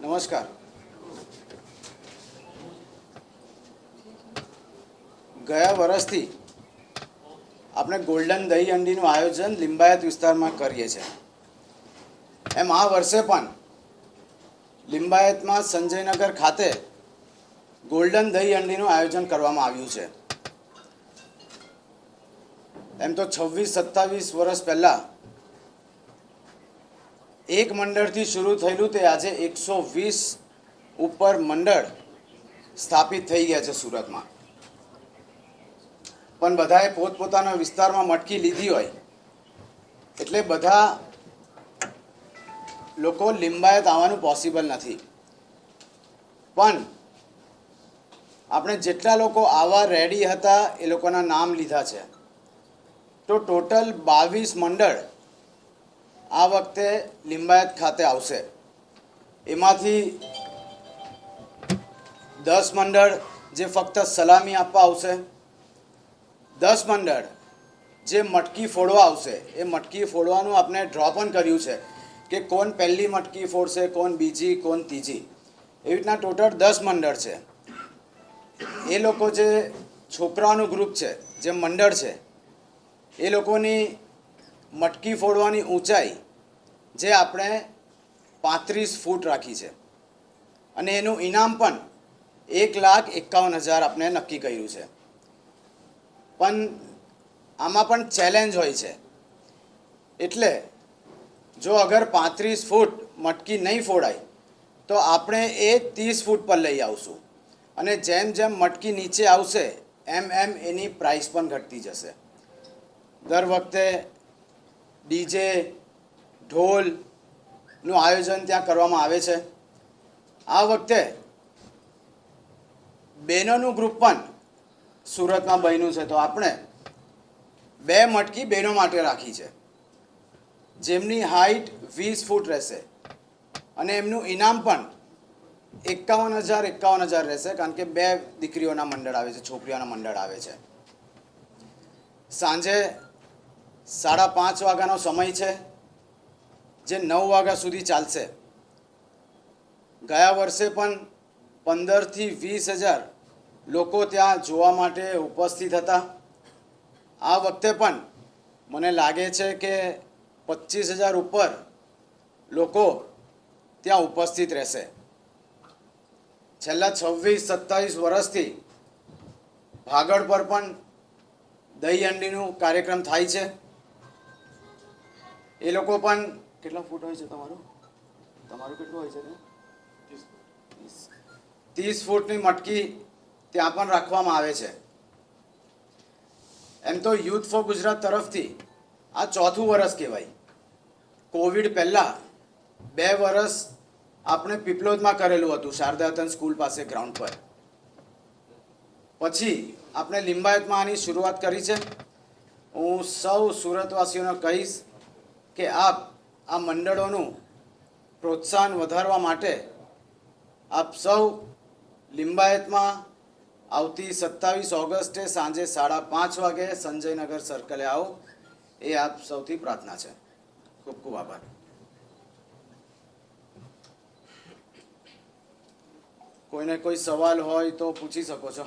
નમસ્કાર. ગયા વર્ષથી આપણે ગોલ્ડન દહીં અંડીનું આયોજન લિંબાયત વિસ્તારમાં કરીએ છીએ. એમ આ વર્ષે પણ લિંબાયતમાં સંજયનગર ખાતે ગોલ્ડન દહીં અંડીનું આયોજન કરવામાં આવ્યું છે. એમ તો છવ્વીસ, સત્તાવીસ વર્ષ પહેલાં એક મંડળથી શરૂ થયેલું તે આજે એકસો વીસ ઉપર મંડળ સ્થાપિત થઈ ગયા છે સુરતમાં. પણ બધાએ પોતપોતાના વિસ્તારમાં મટકી લીધી હોય, એટલે બધા લોકો લિંબાયત આવવાનું પોસિબલ નથી. પણ આપણે જેટલા લોકો આવા રેડી હતા એ લોકોના નામ લીધા છે. તો ટોટલ બાવીસ મંડળ આ વખતે લિંબાયત ખાતે આવશે. એમાંથી દસ મંડળ જે ફક્ત સલામી આપવા આવશે. દસ મંડળ જે મટકી ફોડવા આવશે. એ મટકી ફોડવાનું આપણે ડ્રો પણ કર્યું છે કે કોણ પહેલી મટકી ફોડશે, કોણ બીજી, કોણ ત્રીજી. એવી રીતના ટોટલ દસ મંડળ છે. એ લોકો જે છોકરાઓનું ગ્રુપ છે, જે મંડળ છે, એ લોકોની મટકી ફોડવાની ઊંચાઈ જે આપણે પાંત્રીસ ફૂટ રાખી છે. અને એનું ઇનામ પણ એક લાખ એકાવન હજાર આપણે નક્કી કર્યું છે. પણ આમાં પણ ચેલેન્જ હોય છે. એટલે જો અગર પાંત્રીસ ફૂટ મટકી નહીં ફોડાય, તો આપણે એ ત્રીસ ફૂટ પર લઈ આવશું. અને જેમ જેમ મટકી નીચે આવશે, એમ એમ એની પ્રાઇસ પણ ઘટતી જશે. દર વખતે ડીજે ઢોલનું આયોજન ત્યાં કરવામાં આવે છે. આ વખતે બહેનોનું ગ્રુપ પણ સુરતમાં બન્યું છે. તો આપણે બે મટકી બહેનો માટે રાખી છે. જેમની હાઈટ વીસ ફૂટ રહેશે અને એમનું ઇનામ પણ એકાવન હજાર એકાવન હજાર રહેશે કારણ કે બે દીકરીઓના મંડળ આવે છે, છોકરીઓના મંડળ આવે છે. સાંજે સાડા પાંચ વાગ્યાનો સમય છે, જે નવ વાગ્યા સુધી ચાલશે. ગયા વર્ષે પણ પંદરથી વીસ હજાર લોકો ત્યાં જોવા માટે ઉપસ્થિત હતા. આ વખતે પણ મને લાગે છે કે પચીસ હજાર ઉપર લોકો ત્યાં ઉપસ્થિત રહેશે. છેલ્લા છવ્વીસ, સત્તાવીસ વર્ષથી ભાગળ પર પણ દહીં હંડીનું કાર્યક્રમ થાય છે. એ લોકો પણ કેટલા ફૂટ હોય છે તમારું? તમારું કેટલું હોય છે ત્રીસ. ફૂટની મટકી ત્યાં પણ રાખવામાં આવે છે. એમ તો યુથ ફોર ગુજરાત તરફથી આ ચોથું વર્ષ કહેવાય. કોવિડ પહેલાં બે વરસ આપણે પીપલોદમાં કરેલું હતું શારદાતન સ્કૂલ પાસે ગ્રાઉન્ડ પર. પછી આપણે લિંબાયતમાં આની શરૂઆત કરી છે. હું સૌ સુરતવાસીઓને કહીશ કે આપ આ મંડળોનું પ્રોત્સાહન વધારવા માટે આપ સૌ લિંબાયતમાં આવતી સત્તાવીસ ઓગસ્ટે સાંજે સાડા પાંચ વાગે સંજયનગર સર્કલે આવો. એ આપ સૌથી પ્રાર્થના છે. ખૂબ ખૂબ આભાર. કોઈને કોઈ સવાલ હોય તો પૂછી શકો છો.